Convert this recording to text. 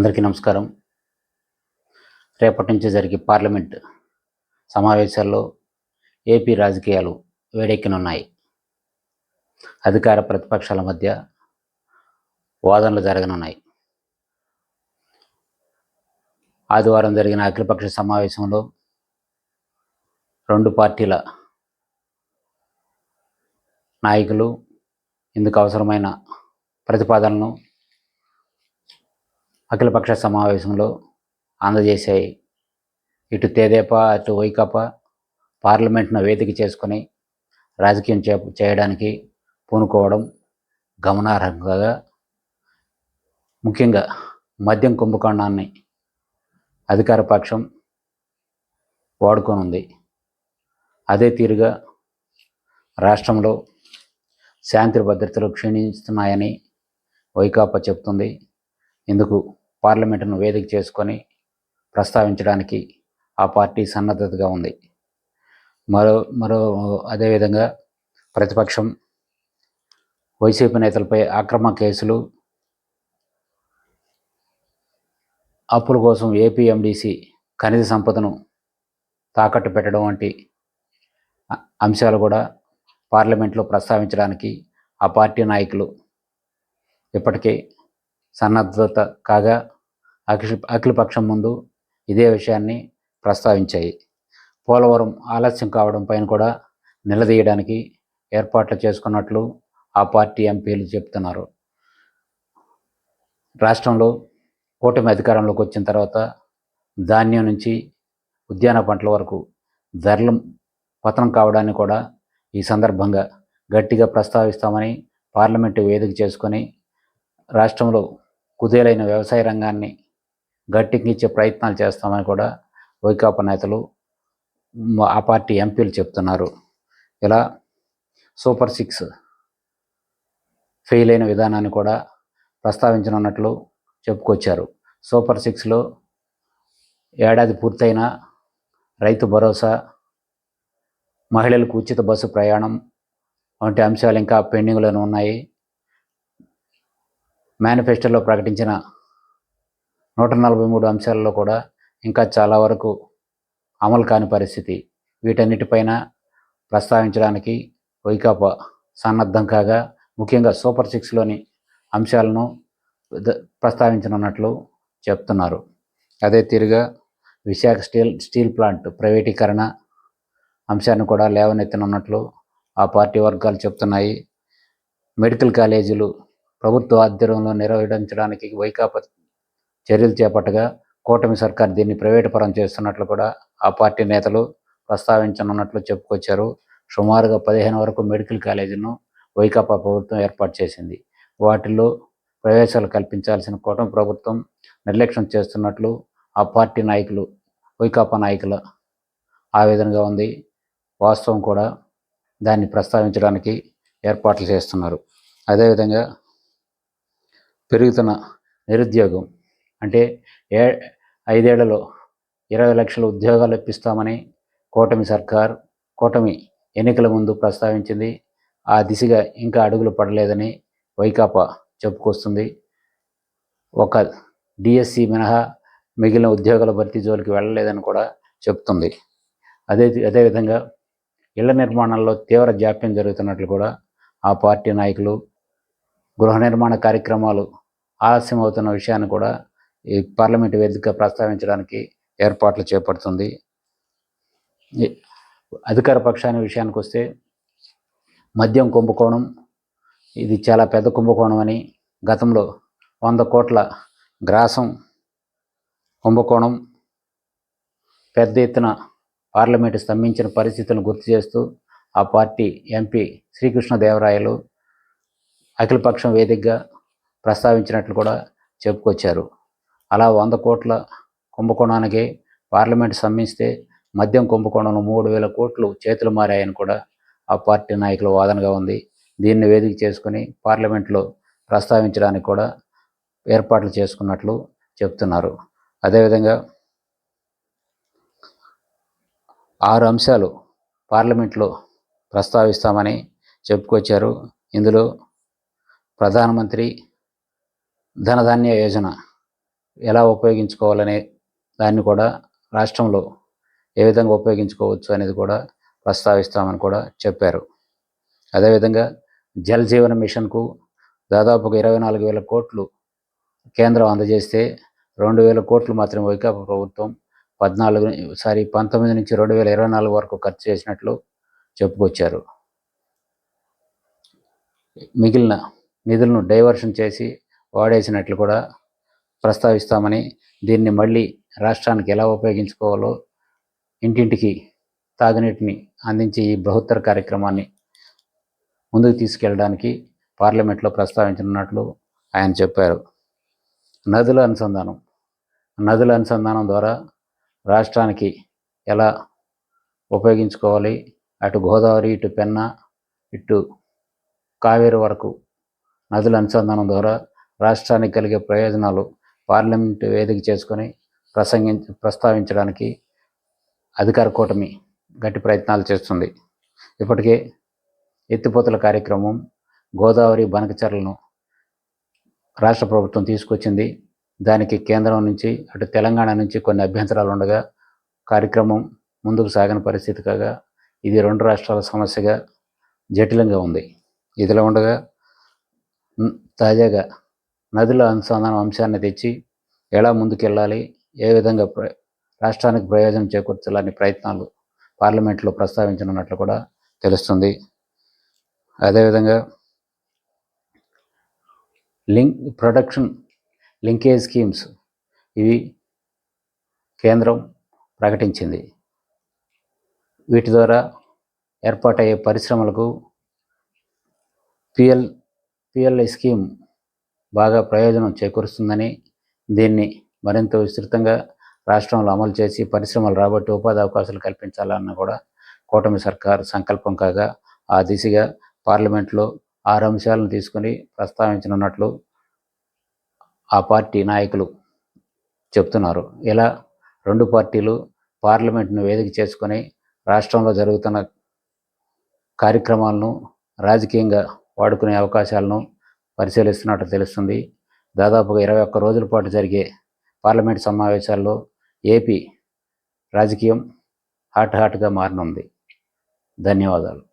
అందరికీ నమస్కారం. రేపటి నుంచి జరిగే పార్లమెంట్ సమావేశాల్లో ఏపీ రాజకీయాలు వేడెక్కనున్నాయి. అధికార ప్రతిపక్షాల మధ్య వాదనలు జరగనున్నాయి. ఆదివారం జరిగిన అఖిలపక్ష సమావేశంలో రెండు పార్టీల నాయకులు ఇందుకు అవసరమైన ప్రతిపాదనలను అఖిలపక్ష సమావేశంలో అందజేశాయి. ఇటు తేదేపా అటు వైకాపా పార్లమెంట్ను వేదిక చేసుకొని రాజకీయం చే చేయడానికి పూనుకోవడం గమనార్హంగా ముఖ్యంగా మద్యం కుంభకోణాన్ని అధికార పక్షం వాడుకోనుంది. అదే తీరుగా రాష్ట్రంలో శాంతి భద్రతలు క్షీణిస్తున్నాయని వైకాపా చెప్తుంది. ఇందుకు పార్లమెంటును వేదిక చేసుకొని ప్రస్తావించడానికి ఆ పార్టీ సన్నద్ధతగా ఉంది. మరో మరో అదేవిధంగా ప్రతిపక్షం వైసీపీ నేతలపై అక్రమ కేసులు అప్పుల కోసం ఏపీఎండిసి ఖనిజ సంపదను తాకట్టు పెట్టడం వంటి అంశాలు కూడా పార్లమెంట్లో ప్రస్తావించడానికి ఆ పార్టీ నాయకులు ఇప్పటికే సన్నద్ధత కాగా అఖిల అఖిలపక్షం ముందు ఇదే విషయాన్ని ప్రస్తావించాయి. పోలవరం ఆలస్యం కావడం పైన కూడా నిలదీయడానికి ఏర్పాట్లు చేసుకున్నట్లు ఆ పార్టీ ఎంపీలు చెప్తున్నారు రాష్ట్రంలో కూటమి అధికారంలోకి వచ్చిన తర్వాత ధాన్యం నుంచి ఉద్యాన పంటల వరకు ధరలు పతనం కావడాన్ని కూడా ఈ సందర్భంగా గట్టిగా ప్రస్తావిస్తామని పార్లమెంటు వేదిక చేసుకొని రాష్ట్రంలో కుదేలైన వ్యవసాయ రంగాన్ని గట్టెక్కించే ప్రయత్నాలు చేస్తామని కూడా వైకాపా నేతలు ఆ పార్టీ ఎంపీలు చెప్తున్నారు. ఇలా సూపర్ సిక్స్ ఫెయిల్ అయిన విధానాన్ని కూడా ప్రస్తావించనున్నట్లు చెప్పుకొచ్చారు. సూపర్ సిక్స్లో ఏడాది పూర్తయిన రైతు భరోసా మహిళలకు ఉచిత బస్సు ప్రయాణం వంటి అంశాలు ఇంకా పెండింగ్లోనే ఉన్నాయి. మేనిఫెస్టోలో ప్రకటించిన నూట నలభై మూడు అంశాలలో కూడా ఇంకా చాలా వరకు అమలు కాని పరిస్థితి. వీటన్నిటిపైన ప్రస్తావించడానికి వైకాపా సన్నద్ధం కాగా ముఖ్యంగా సూపర్ సిక్స్లోని అంశాలను ప్రస్తావించనున్నట్లు చెప్తున్నారు. అదే తీరుగా విశాఖ స్టీల్ స్టీల్ ప్లాంట్ ప్రైవేటీకరణ అంశాన్ని కూడా లేవనెత్తనున్నట్లు ఆ పార్టీ వర్గాలు చెప్తున్నాయి. మెడికల్ కాలేజీలు ప్రభుత్వ ఆధ్వర్యంలో నిర్వహించడానికి వైకాపా చర్యలు చేపట్టగా కూటమి సర్కార్ దీన్ని ప్రైవేటు పరం చేస్తున్నట్లు కూడా ఆ పార్టీ నేతలు ప్రస్తావించనున్నట్లు చెప్పుకొచ్చారు. సుమారుగా పదిహేను వరకు మెడికల్ కాలేజీలను వైకాపా ప్రభుత్వం ఏర్పాటు చేసింది. వాటిల్లో ప్రవేశాలు కల్పించాల్సిన కూటమి ప్రభుత్వం నిర్లక్ష్యం చేస్తున్నట్లు ఆ పార్టీ నాయకులు వైకాపా నాయకుల ఆవేదనగా ఉంది. వాస్తవం కూడా దాన్ని ప్రస్తావించడానికి ఏర్పాట్లు చేస్తున్నారు. అదేవిధంగా పెరుగుతున్న నిరుద్యోగం. అంటే ఏ ఐదేళ్ళలో ఇరవై లక్షల ఉద్యోగాలు ఇప్పిస్తామని కూటమి సర్కార్ కూటమి ఎన్నికల ముందు ప్రస్తావించింది. ఆ దిశగా ఇంకా అడుగులు పడలేదని వైకాపా చెప్పుకొస్తుంది. ఒక డిఎస్సి మినహా మిగిలిన ఉద్యోగాల భర్తీ జోలికి వెళ్ళలేదని కూడా చెప్తుంది. అదే అదేవిధంగా ఇళ్ళ నిర్మాణాల్లో తీవ్ర జాప్యం జరుగుతున్నట్లు కూడా ఆ పార్టీ నాయకులు గృహ నిర్మాణ కార్యక్రమాలు ఆలస్యం అవుతున్న విషయాన్ని కూడా ఈ పార్లమెంట్ వేదిక ప్రస్తావించడానికి ఏర్పాట్లు చేపడుతుంది. అధికార పక్షాన్ని విషయానికి వస్తే మద్యం కుంభకోణం ఇది చాలా పెద్ద కుంభకోణం అని గతంలో వంద కోట్ల గ్రాసం కుంభకోణం పెద్ద ఎత్తున పార్లమెంటు స్తంభించిన పరిస్థితులను గుర్తు చేస్తూ ఆ పార్టీ ఎంపీ శ్రీకృష్ణదేవరాయలు అఖిలపక్షం వేదికగా ప్రస్తావించినట్లు కూడా చెప్పుకొచ్చారు. అలా వంద కోట్ల కుంభకోణానికి పార్లమెంట్ సమ్మిస్తే మద్యం కుంభకోణంలో మూడు వేల కోట్లు చేతులు మారాయని కూడా ఆ పార్టీ నాయకుల వాదనగా ఉంది. దీన్ని వేదిక చేసుకుని పార్లమెంట్లో ప్రస్తావించడానికి కూడా ఏర్పాట్లు చేసుకున్నట్లు చెప్తున్నారు. అదేవిధంగా ఆరు అంశాలు పార్లమెంట్లో ప్రస్తావిస్తామని చెప్పుకొచ్చారు. ఇందులో ప్రధానమంత్రి ధనధాన్య యోజన ఎలా ఉపయోగించుకోవాలనే దాన్ని కూడా రాష్ట్రంలో ఏ విధంగా ఉపయోగించుకోవచ్చు అనేది కూడా ప్రస్తావిస్తామని కూడా చెప్పారు. అదేవిధంగా జల్ జీవన మిషన్కు దాదాపుగా ఇరవై నాలుగు వేల కోట్లు కేంద్రం అందజేస్తే రెండు వేల కోట్లు మాత్రమే వైకాప ప్రభుత్వం పద్నాలుగు సారీ పంతొమ్మిది నుంచి రెండు వేల ఇరవై నాలుగు వరకు ఖర్చు చేసినట్లు చెప్పుకొచ్చారు. మిగిలిన నిధులను డైవర్షన్ చేసి వాడేసినట్లు కూడా ప్రస్తావిస్తామని దీన్ని మళ్ళీ రాష్ట్రానికి ఎలా ఉపయోగించుకోవాలో ఇంటింటికి తాగునీటిని అందించే ఈ బృహత్తర కార్యక్రమాన్ని ముందుకు తీసుకెళ్ళడానికి పార్లమెంట్లో ప్రస్తావించనున్నట్లు ఆయన చెప్పారు. నదుల అనుసంధానం నదుల అనుసంధానం ద్వారా రాష్ట్రానికి ఎలా ఉపయోగించుకోవాలి? అటు గోదావరి ఇటు పెన్నా ఇటు కావేరి వరకు నదుల అనుసంధానం ద్వారా రాష్ట్రానికి కలిగే ప్రయోజనాలు పార్లమెంటు వేదిక చేసుకొని ప్రసంగి ప్రస్తావించడానికి అధికార కూటమి గట్టి ప్రయత్నాలు చేస్తుంది. ఇప్పటికే ఎత్తిపోతల కార్యక్రమం గోదావరి బనకచర్లను రాష్ట్ర ప్రభుత్వం తీసుకొచ్చింది. దానికి కేంద్రం నుంచి అటు తెలంగాణ నుంచి కొన్ని అభ్యంతరాలు ఉండగా కార్యక్రమం ముందుకు సాగని పరిస్థితి కాగా ఇది రెండు రాష్ట్రాల సమస్యగా జటిలంగా ఉంది. ఇదిలా ఉండగా తాజాగా నదుల అనుసంధానం అంశాన్ని తెచ్చి ఎలా ముందుకెళ్ళాలి ఏ విధంగా ప్ర- రాష్ట్రానికి ప్రయోజనం చేకూర్చాలని ప్రయత్నాలు పార్లమెంట్లో ప్రస్తావించనున్నట్లు కూడా తెలుస్తుంది. అదేవిధంగా లింక్ ప్రొడక్షన్ లింకేజ్ స్కీమ్స్ ఇవి కేంద్రం ప్రకటించింది. వీటి ద్వారా ఏర్పాటయ్యే పరిశ్రమలకు పిఎల్ పిఎల్ఐ స్కీమ్ బాగా ప్రయోజనం చేకూరుస్తుందని దీన్ని మరింత విస్తృతంగా రాష్ట్రంలో అమలు చేసి పరిశ్రమలు రాబట్టి ఉపాధి అవకాశాలు కల్పించాలన్న కూడా కూటమి సర్కార్ సంకల్పం కాగా ఆ దిశగా పార్లమెంట్లో ఆరు అంశాలను తీసుకొని ప్రస్తావించనున్నట్లు ఆ పార్టీ నాయకులు చెప్తున్నారు. ఇలా రెండు పార్టీలు పార్లమెంట్ను వేదిక చేసుకొని రాష్ట్రంలో జరుగుతున్న కార్యక్రమాలను రాజకీయంగా వాడుకునే అవకాశాలను పరిశీలిస్తున్నట్టు తెలుస్తుంది. దాదాపుగా ఇరవై ఒక్క రోజుల పాటు జరిగే పార్లమెంట్ సమావేశాల్లో ఏపీ రాజకీయం హాట్ హాట్గా మారనుంది. ధన్యవాదాలు.